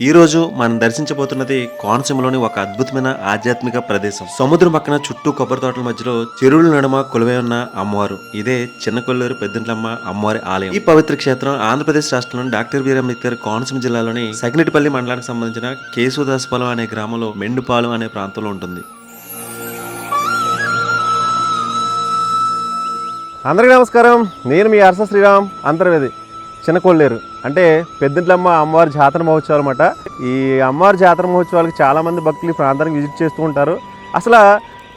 ఈరోజు మనం దర్శించబోతున్నది కోనసీమలోని ఒక అద్భుతమైన ఆధ్యాత్మిక ప్రదేశం. సముద్రం పక్కన చుట్టూ కొబ్బరి తోటల మధ్యలో చెరువుల నడుమ కొలువై ఉన్న అమ్మవారు. ఇదే చిన్న కొల్లూరు పెద్దంట్లమ్మ అమ్మవారి ఆలయం. ఈ పవిత్ర క్షేత్రం ఆంధ్రప్రదేశ్ రాష్ట్రంలోని డాక్టర్ బీర్ అంబేద్కర్ కోనసీమ జిల్లాలోని సగినటిపల్లి మండలానికి సంబంధించిన కేశవదాసపాలెం అనే గ్రామంలో మెండుపాలెం అనే ప్రాంతంలో ఉంటుంది. అందరికీ నమస్కారం. నేను మీ అరస శ్రీరామ్ అంతర్వేది. చిన్నకోళ్ళేరు అంటే పెద్దంట్లమ్మ అమ్మవారి జాతర మహోత్సవాలు అనమాట ఈ అమ్మవారి జాతర మహోత్సవాలకు చాలామంది భక్తులు ఈ ప్రాంతానికి విజిట్ చేస్తూ ఉంటారు. అసలు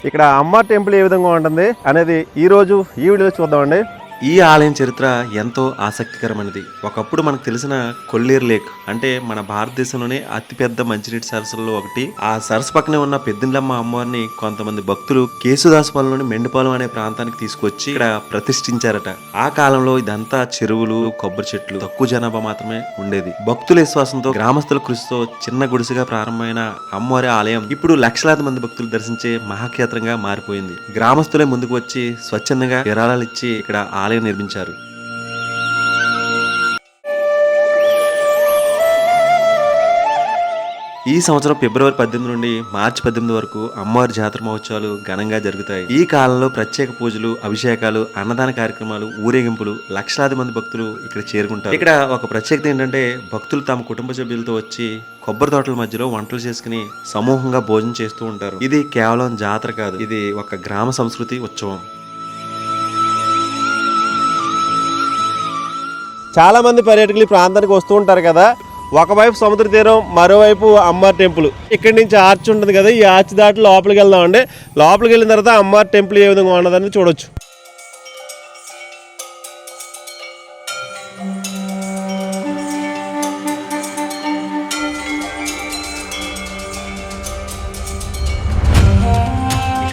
ఇక్కడ అమ్మవారి టెంపుల్ ఏ విధంగా ఉంటుంది అనేది ఈరోజు ఈ వీడియోలో చూద్దామండి. ఈ ఆలయం చరిత్ర ఎంతో ఆసక్తికరమైనది. ఒకప్పుడు మనకు తెలిసిన కొల్లేరు లేక్ అంటే మన భారతదేశంలోనే అతిపెద్ద మంచినీటి సరస్సులలో ఒకటి. ఆ సరస్సు పక్కనే ఉన్న పెద్దిండ్లమ్మ అమ్మవారిని కొంతమంది భక్తులు కేసుదాసపాలెంలోని మెండుపాలెం అనే ప్రాంతానికి తీసుకొచ్చి ఇక్కడ ప్రతిష్ఠించారట. ఆ కాలంలో ఇదంతా చెరువులు కొబ్బరి చెట్లు తక్కువ జనాభా మాత్రమే ఉండేది. భక్తుల విశ్వాసంతో గ్రామస్తుల కృషితో చిన్న గుడిసెగా ప్రారంభమైన అమ్మవారి ఆలయం ఇప్పుడు లక్షలాది మంది భక్తులు దర్శించే మహాక్షేత్రంగా మారిపోయింది. గ్రామస్తులే ముందుకు వచ్చి స్వచ్ఛందంగా విరాళాలు ఇచ్చి ఇక్కడ ఆలయం నిర్మించారు. ఈ సంవత్సరం ఫిబ్రవరి పద్దెనిమిది నుండి మార్చి పద్దెనిమిది వరకు అమ్మవారి జాతర మహోత్సవాలు ఘనంగా జరుగుతాయి. ఈ కాలంలో ప్రత్యేక పూజలు అభిషేకాలు అన్నదాన కార్యక్రమాలు ఊరేగింపులు లక్షలాది మంది భక్తులు ఇక్కడ చేరుకుంటారు. ఇక్కడ ఒక ప్రత్యేకత ఏంటంటే భక్తులు తమ కుటుంబ సభ్యులతో వచ్చి కొబ్బరి తోటల మధ్యలో వంటలు చేసుకుని సమూహంగా భోజనం చేస్తూ ఉంటారు. ఇది కేవలం జాతర కాదు ఇది ఒక గ్రామ సంస్కృతి ఉత్సవం. చాలామంది పర్యాటకులు ఈ ప్రాంతానికి వస్తూ ఉంటారు కదా. ఒకవైపు సముద్ర తీరం మరోవైపు అమ్మవారి టెంపుల్. ఇక్కడి నుంచి ఆర్చ్ ఉంటుంది కదా ఈ ఆర్చ్ దాటి లోపలికి వెళ్దామండి. లోపలికి వెళ్ళిన తర్వాత అమ్మవారి టెంపుల్ ఏ విధంగా ఉన్నదని చూడొచ్చు.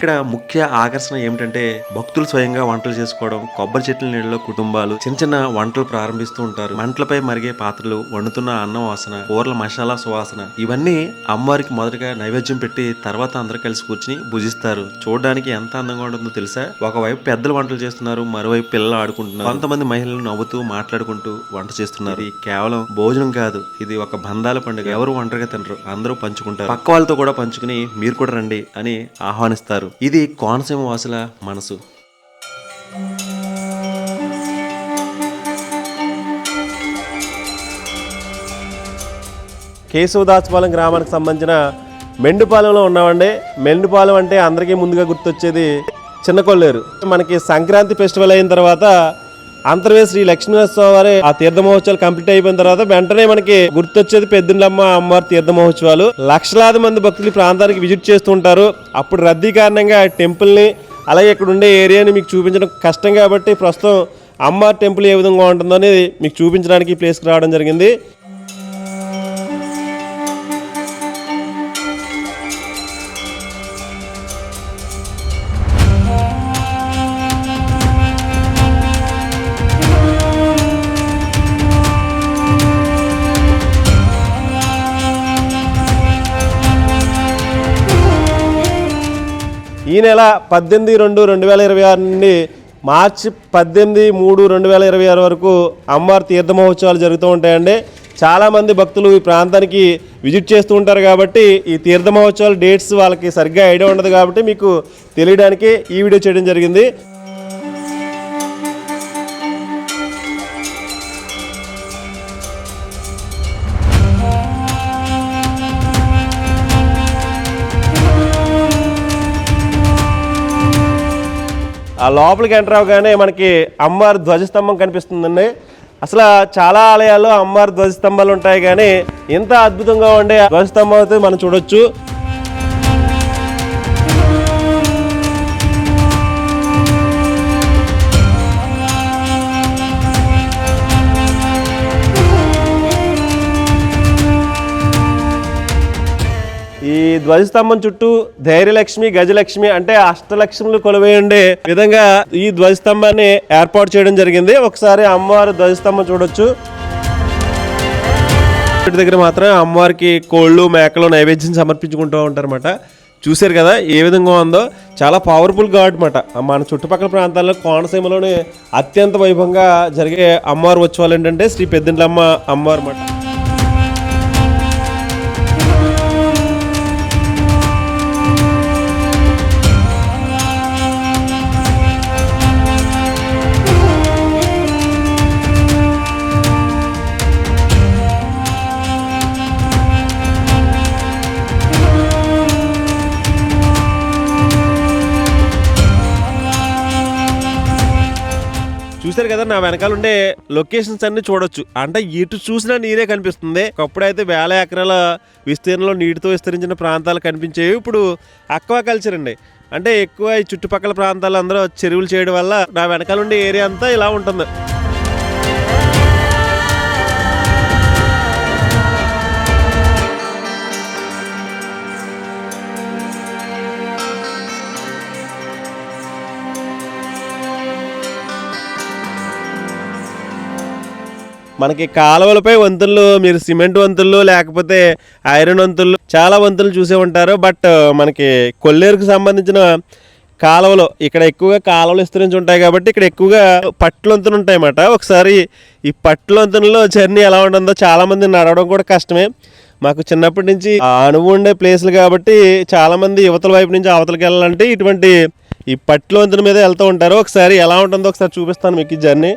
ఇక్కడ ముఖ్య ఆకర్షణ ఏమిటంటే భక్తులు స్వయంగా వంటలు చేసుకోవడం కొబ్బరి చెట్ల నీళ్ళలో కుటుంబాలు చిన్న చిన్న వంటలు ప్రారంభిస్తూ ఉంటారు. మంటలపై మరిగే పాత్రలు వండుతున్న అన్నం వాసన కూరల మసాలా సువాసన ఇవన్నీ అమ్మవారికి మొదటగా నైవేద్యం పెట్టి తర్వాత అందరు కలిసి కూర్చుని భుజిస్తారు. చూడడానికి ఎంత అందంగా ఉంటుందో తెలుసా? ఒకవైపు పెద్దలు వంటలు చేస్తున్నారు మరోవైపు పిల్లలు ఆడుకుంటున్నారు. కొంతమంది మహిళలు నవ్వుతూ మాట్లాడుకుంటూ వంట చేస్తున్నారు. ఇది కేవలం భోజనం కాదు ఇది ఒక బంధాల పండుగ. ఎవరు ఒంటరిగా తినరు అందరూ పంచుకుంటారు. పక్క వాళ్ళతో కూడా పంచుకుని మీరు కూడా రండి అని ఆహ్వానిస్తారు. ఇది కోనసీమ వాసుల మనసు. కేశవదాసపాలెం గ్రామానికి సంబంధించిన మెండుపాలెంలో ఉన్నామండి. మెండుపాలెం అంటే అందరికీ ముందుగా గుర్తొచ్చేది చిన్న కొల్లేరు మనకి సంక్రాంతి ఫెస్టివల్ అయిన తర్వాత అంతర్వే శ్రీ లక్ష్మీనరసింహ వారి ఆ తీర్థ మహోత్సవాలు కంప్లీట్ అయిపోయిన తర్వాత వెంటనే మనకి గుర్తొచ్చేది పెద్దిండ్లమ్మ అమ్మవారి తీర్థ మహోత్సవాలు. లక్షలాది మంది భక్తులు ఈ ప్రాంతానికి విజిట్ చేస్తుంటారు అప్పుడు రద్దీ కారణంగా టెంపుల్ని అలాగే ఇక్కడ ఉండే ఏరియాని మీకు చూపించడం కష్టం కాబట్టి ప్రస్తుతం అమ్మవారి టెంపుల్ ఏ విధంగా ఉంటుందో అనేది మీకు చూపించడానికి ఈ ప్లేస్కి రావడం జరిగింది. ఈ నెల పద్దెనిమిది రెండు రెండు వేల ఇరవై ఆరు నుండి మార్చి పద్దెనిమిది మూడు రెండు వేల ఇరవై ఆరు వరకు అమ్మవారి తీర్థ మహోత్సవాలు జరుగుతూ ఉంటాయండి. చాలామంది భక్తులు ఈ ప్రాంతానికి విజిట్ చేస్తూ ఉంటారు కాబట్టి ఈ తీర్థ మహోత్సవాల డేట్స్ వాళ్ళకి సరిగ్గా ఐడియా ఉండదు కాబట్టి మీకు తెలియడానికి ఈ వీడియో చేయడం జరిగింది. ఆ లోపలికి ఎంటర్ అవగానే మనకి అమ్మవారి ధ్వజస్తంభం కనిపిస్తుందండి. అసలు చాలా ఆలయాల్లో అమ్మవారి ధ్వజస్తంభాలు ఉంటాయి కానీ ఇంత అద్భుతంగా ఉండే ధ్వజస్తంభం అయితే మనం చూడొచ్చు. ధ్వజస్తంభం చుట్టూ ధైర్యలక్ష్మి గజలక్ష్మి అంటే అష్టలక్ష్ములు కొలువై ఉండే విధంగా ఈ ధ్వజస్తంభాన్ని ఏర్పాటు చేయడం జరిగింది. ఒకసారి అమ్మవారి ధ్వజస్తంభం చూడొచ్చు. ఇంటి దగ్గర మాత్రం అమ్మవారికి కోళ్ళు మేకలు నైవేద్యం సమర్పించుకుంటూ ఉంటారన్నమాట. చూశారు కదా ఏ విధంగా ఉందో? చాలా పవర్ఫుల్ గాడ్ అనమాట మన చుట్టుపక్కల ప్రాంతాల్లో కోనసీమలోనే అత్యంత వైభవంగా జరిగే అమ్మవారి ఉత్సవాలు ఏంటంటే శ్రీ పెద్దింట్లమ్మ అమ్మవారు అన్నమాట. చూసారు కదా నా వెనకాల ఉండే లొకేషన్స్ అన్ని చూడొచ్చు. అంటే ఇటు చూసినా నీరే కనిపిస్తుంది. ఒకప్పుడు అయితే వేల ఎకరాల విస్తీర్ణంలో నీటితో విస్తరించిన ప్రాంతాలు కనిపించేవి. ఇప్పుడు అక్వా కల్చర్ అండి. అంటే ఎక్కువ ఈ చుట్టుపక్కల ప్రాంతాలు అందరూ చెరువులు చేయడం వల్ల నా వెనకాల ఉండే ఏరియా అంతా ఇలా ఉంటుంది. మనకి కాలువలపై వంతులు మీరు సిమెంట్ వంతులు లేకపోతే ఐరన్ వంతులు చాలా వంతులు చూసే ఉంటారు. బట్ మనకి కొల్లేరుకు సంబంధించిన కాలువలు ఇక్కడ ఎక్కువగా కాలువలు విస్తరించి ఉంటాయి కాబట్టి ఇక్కడ ఎక్కువగా పట్లు ఉంటాయి అన్నమాట ఒకసారి ఈ పట్లు జర్నీ ఎలా ఉంటుందో చాలామంది నడవడం కూడా కష్టమే. మాకు చిన్నప్పటి నుంచి అనువు ఉండే ప్లేస్లు కాబట్టి చాలా మంది యువతల వైపు నుంచి అవతలకి వెళ్ళాలంటే ఇటువంటి ఈ పట్టులంతుల మీద వెళ్తూ ఉంటారు. ఒకసారి ఎలా ఉంటుందో ఒకసారి చూపిస్తాను మీకు ఈ జర్నీ.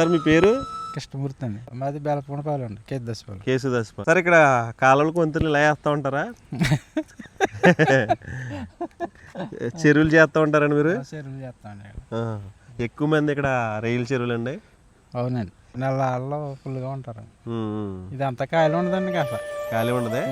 సార్ మీ పేరు? కృష్ణమూర్తి అండి. మాది బెలపూనపాలెం అండి కేద్దస్పాలెం కేసుదాస్ సార్ ఇక్కడ కాలువలకు వంతులు ఇలా వేస్తూ ఉంటారా? చెరువులు చేస్తూ ఉంటారండి మీరు? చెరువులు చేస్తామండి ఎక్కువ మంది ఇక్కడ రైలు చెరువులు అండి అవునండి నెలల్లో ఫుల్గా ఉంటారు ఇదంతా కాయలు ఉండదండి అసలు. ఖాళీ ఉండదే?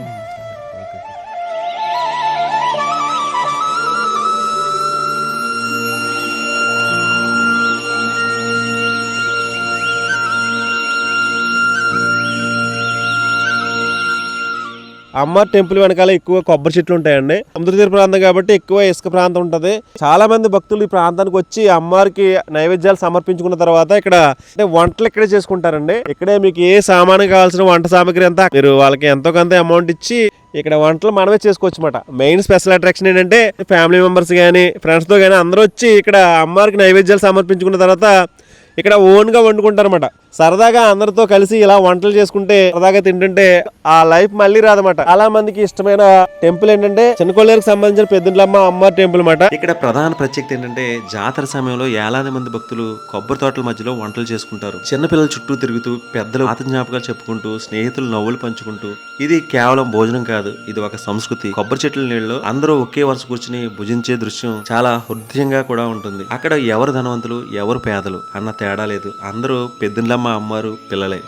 అమ్మ టెంపుల్ వెనకాల ఎక్కువ కొబ్బరి చెట్లు ఉంటాయండి. సముద్ర ప్రాంతం కాబట్టి ఎక్కువ ఇసుక ప్రాంతం ఉంటుంది. చాలా మంది భక్తులు ఈ ప్రాంతానికి వచ్చి అమ్మవారికి నైవేద్యాలు సమర్పించుకున్న తర్వాత ఇక్కడ అంటే వంటలు ఇక్కడే చేసుకుంటారండి. ఇక్కడే మీకు ఏ సామాను కావాల్సిన వంట సామాగ్రి అంతా మీరు వాళ్ళకి ఎంతో కొంత అమౌంట్ ఇచ్చి ఇక్కడ వంటలు మనమే చేసుకోవచ్చు అనమాట మెయిన్ స్పెషల్ అట్రాక్షన్ ఏంటంటే ఫ్యామిలీ మెంబర్స్ కానీ ఫ్రెండ్స్తో కానీ అందరూ వచ్చి ఇక్కడ అమ్మవారికి నైవేద్యాలు సమర్పించుకున్న తర్వాత ఇక్కడ ఓన్గా వండుకుంటారు వండుకుంటారన్నమాట. సరదాగా అందరితో కలిసి ఇలా వంటలు చేసుకుంటే సరదాగా తింటుంటే ఆ లైఫ్ మళ్ళీ రాదన్నమాట. చాలా మందికి ఇష్టమైన టెంపుల్ ఏంటంటే చిన్నకొల్లేరుకు సంబంధించిన పెద్దంట్లమ్మ అమ్మ టెంపుల్ అన్నమాట. ఇక్కడ ప్రధాన ప్రత్యేకత ఏంటంటే జాతర సమయంలో ఏలాది మంది భక్తులు కొబ్బరి తోటల మధ్యలో వంటలు చేసుకుంటారు. చిన్నపిల్లల చుట్టూ తిరుగుతూ పెద్దలు ఆత జ్ఞాపకాలు చెప్పుకుంటూ స్నేహితులు నవ్వులు పంచుకుంటూ ఇది కేవలం భోజనం కాదు ఇది ఒక సంస్కృతి. కొబ్బరి చెట్ల నీళ్ళలో అందరూ ఒకే వరుస కూర్చుని భుజించే దృశ్యం చాలా హృదయంగా కూడా ఉంటుంది. అక్కడ ఎవరు ధనవంతులు ఎవరు పేదలు అన్న తేడా లేదు. అందరూ మా అమ్మారు పిల్లలే.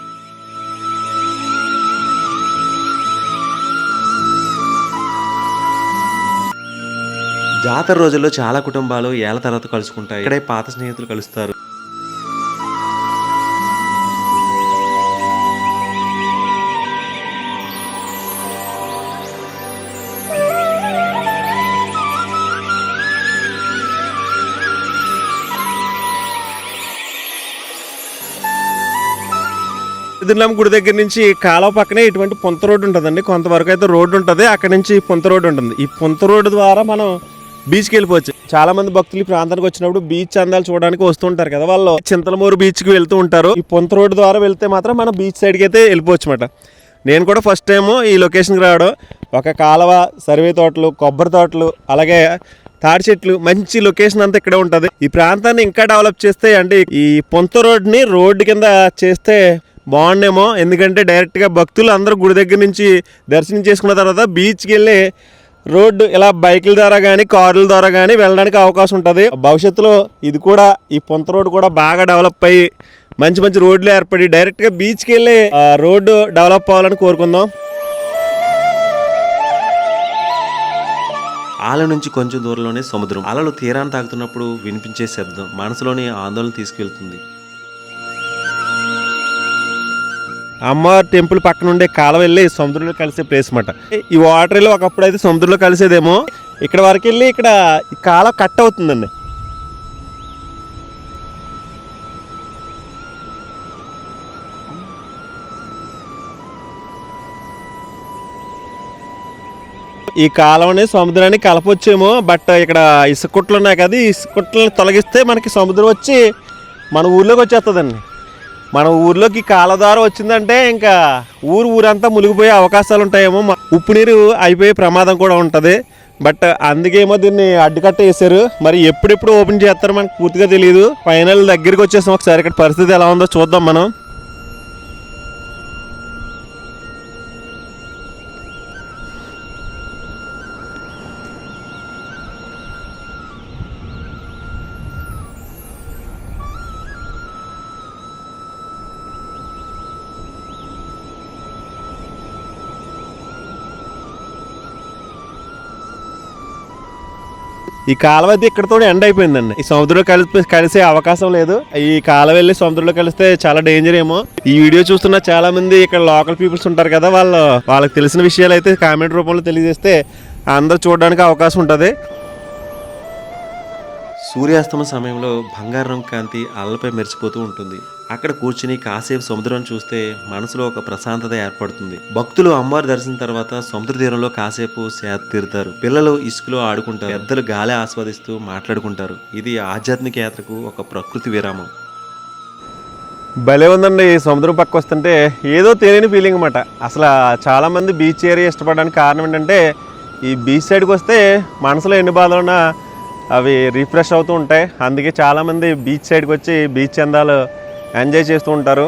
జాతర రోజుల్లో చాలా కుటుంబాలు ఏళ్ళ తర్వాత కలుసుకుంటాయి. ఇక్కడే పాత స్నేహితులు కలుస్తారు. పెద్దంట్లమ్మ గుడి దగ్గర నుంచి కాలువ పక్కనే ఇటువంటి పొంత రోడ్డు ఉంటుందండి. కొంతవరకు అయితే రోడ్డు ఉంటుంది అక్కడ నుంచి పొంత రోడ్డు ఉంటుంది. ఈ పొంత రోడ్డు ద్వారా మనం బీచ్కి వెళ్ళిపోవచ్చు. చాలా మంది భక్తులు ఈ ప్రాంతానికి వచ్చినప్పుడు బీచ్ అందాలు చూడడానికి వస్తుంటారు కదా. వాళ్ళు చింతలమూరు బీచ్కి వెళ్తూ ఉంటారు. ఈ పొంత రోడ్డు ద్వారా వెళ్తే మాత్రం మనం బీచ్ సైడ్కి అయితే వెళ్ళిపోవచ్చు అనమాట నేను కూడా ఫస్ట్ టైం ఈ లొకేషన్కి రావడం. ఒక కాలువ సర్వే తోటలు కొబ్బరి తోటలు అలాగే తాడి చెట్లు మంచి లొకేషన్ అంతా ఇక్కడే ఉంటుంది. ఈ ప్రాంతాన్ని ఇంకా డెవలప్ చేస్తే అంటే ఈ పొంత రోడ్ని రోడ్డు కింద చేస్తే బాగుండేమో. ఎందుకంటే డైరెక్ట్గా భక్తులు అందరూ గుడి దగ్గర నుంచి దర్శనం చేసుకున్న తర్వాత బీచ్కి వెళ్ళి రోడ్డు ఇలా బైకుల ద్వారా కానీ కార్ల ద్వారా కానీ వెళ్ళడానికి అవకాశం ఉంటుంది. భవిష్యత్తులో ఇది కూడా ఈ పొంత రోడ్డు కూడా బాగా డెవలప్ అయ్యి మంచి మంచి రోడ్లు ఏర్పడి డైరెక్ట్గా బీచ్కి వెళ్ళి రోడ్డు డెవలప్ అవ్వాలని కోరుకుందాం. ఆల నుంచి కొంచెం దూరంలోనే సముద్రం. అలలు తీరాన్ని తాగుతున్నప్పుడు వినిపించే శబ్దం మనసులోని ఆందోళన తీసుకెళ్తుంది. అమ్మ టెంపుల్ పక్కన ఉండే కాలువ వెళ్ళి సముద్రంలో కలిసే ప్లేస్ అన్నమాట. ఈ వాటర్ వెళ్ళి ఒకప్పుడు అయితే సముద్రంలో కలిసేదేమో ఇక్కడ వరకు వెళ్ళి ఇక్కడ ఈ కట్ అవుతుందండి. ఈ కాలువని సముద్రాన్ని కలపొచ్చేమో బట్ ఇక్కడ ఇసుకుట్లు ఉన్నాయి కదా ఇసుకుట్లను తొలగిస్తే మనకి సముద్రం వచ్చి మన ఊర్లోకి వచ్చేస్తుందండి. మన ఊర్లోకి కాలదారం వచ్చిందంటే ఇంకా ఊరు ఊరంతా మునిగిపోయే అవకాశాలు ఉంటాయేమో ఉప్పు నీరు అయిపోయే ప్రమాదం కూడా ఉంటుంది. బట్ అందుకేమో దీన్ని అడ్డుకట్ట వేసారు మరి ఎప్పుడెప్పుడు ఓపెన్ చేస్తారో మనకు పూర్తిగా తెలియదు ఫైనల్ దగ్గరికి వచ్చేసాం. ఒకసారి ఇక్కడ పరిస్థితి ఎలా ఉందో చూద్దాం మనం. ఈ కాలువ అయితే ఇక్కడతో ఎండ్ అయిపోయిందండి. ఈ సముద్రంలో కలిసి కలిసే అవకాశం లేదు. ఈ కాలువ వెళ్ళి సముద్రంలో కలిస్తే చాలా డేంజర్ ఏమో. ఈ వీడియో చూస్తున్న చాలా మంది ఇక్కడ లోకల్ పీపుల్స్ ఉంటారు కదా వాళ్ళు వాళ్ళకి తెలిసిన విషయాలు అయితే కామెంట్ రూపంలో తెలియజేస్తే అందరు చూడడానికి అవకాశం ఉంటుంది. సూర్యాస్తమ సమయంలో బంగారం కాంతి అల్లపై మెరిసిపోతూ ఉంటుంది. అక్కడ కూర్చుని కాసేపు సముద్రం చూస్తే మనసులో ఒక ప్రశాంతత ఏర్పడుతుంది. భక్తులు అమ్మవారి దర్శనం తర్వాత సముద్ర తీరంలో కాసేపు సేద తీరుతారు. పిల్లలు ఇసుకలో ఆడుకుంటారు. పెద్దలు గాలి ఆస్వాదిస్తూ మాట్లాడుకుంటారు. ఇది ఆధ్యాత్మిక యాత్రకు ఒక ప్రకృతి విరామం. భలే ఉందండి ఈ సముద్రం పక్క వస్తుంటే. ఏదో తెలియని ఫీలింగ్ అన్నమాట. అసలు చాలామంది బీచ్ ఏరియా ఇష్టపడడానికి కారణం ఏంటంటే ఈ బీచ్ సైడ్కి వస్తే మనసులో ఎన్ని బాధలు ఉన్నా అవి రిఫ్రెష్ అవుతూ ఉంటాయి. అందుకే చాలామంది బీచ్ సైడ్కి వచ్చి బీచ్ చెందాలు ఎంజాయ్ చేస్తూ ఉంటారు.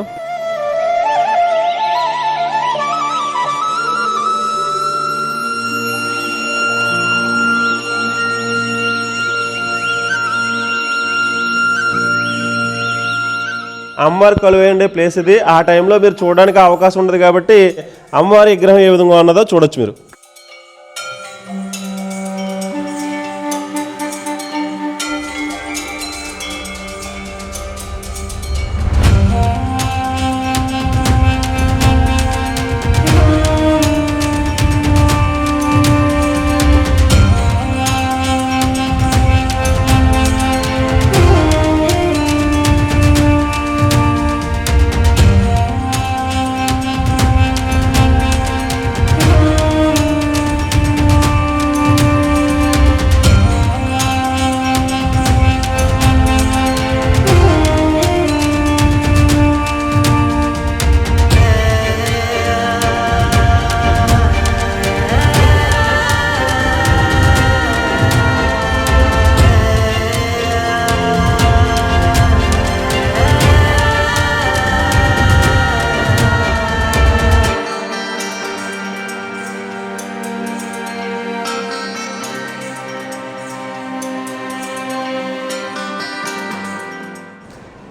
అమ్మవారి కొలువై ప్లేస్ ఇది. ఆ టైంలో మీరు చూడడానికి అవకాశం ఉండదు కాబట్టి అమ్మవారి విగ్రహం ఏ విధంగా ఉన్నదో చూడొచ్చు మీరు.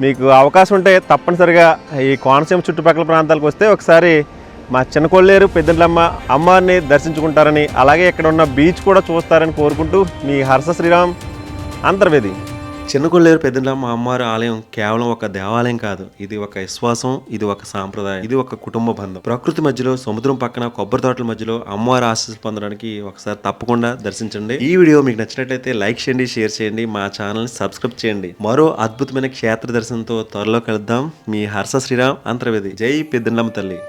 మీకు అవకాశం ఉంటే తప్పనిసరిగా ఈ కోనసీమ చుట్టుపక్కల ప్రాంతాలకు వస్తే ఒకసారి మా చిన్న కొల్లేరు పెద్దలమ్మ అమ్మవారిని దర్శించుకుంటారని అలాగే ఇక్కడ ఉన్న బీచ్ కూడా చూస్తారని కోరుకుంటూ మీ హర్ష శ్రీరామ్ అంతర్వేది. చిన్న కొల్లేరు పెద్దలమ్మ అమ్మవారి ఆలయం కేవలం ఒక దేవాలయం కాదు. ఇది ఒక విశ్వాసం ఇది ఒక సాంప్రదాయం ఇది ఒక కుటుంబ బంధం. ప్రకృతి మధ్యలో సముద్రం పక్కన కొబ్బరి తోటల మధ్యలో అమ్మవారి ఆశీస్సు పొందడానికి ఒకసారి తప్పకుండా దర్శించండి. ఈ వీడియో మీకు నచ్చినట్లయితే లైక్ చేయండి షేర్ చేయండి మా ఛానల్ని సబ్స్క్రైబ్ చేయండి. మరో అద్భుతమైన క్షేత్ర దర్శనంతో త్వరలో కలుద్దాం. మీ హర్ష శ్రీరామ్ అంతర్వేది. జై పెద్దలమ్మ తల్లి.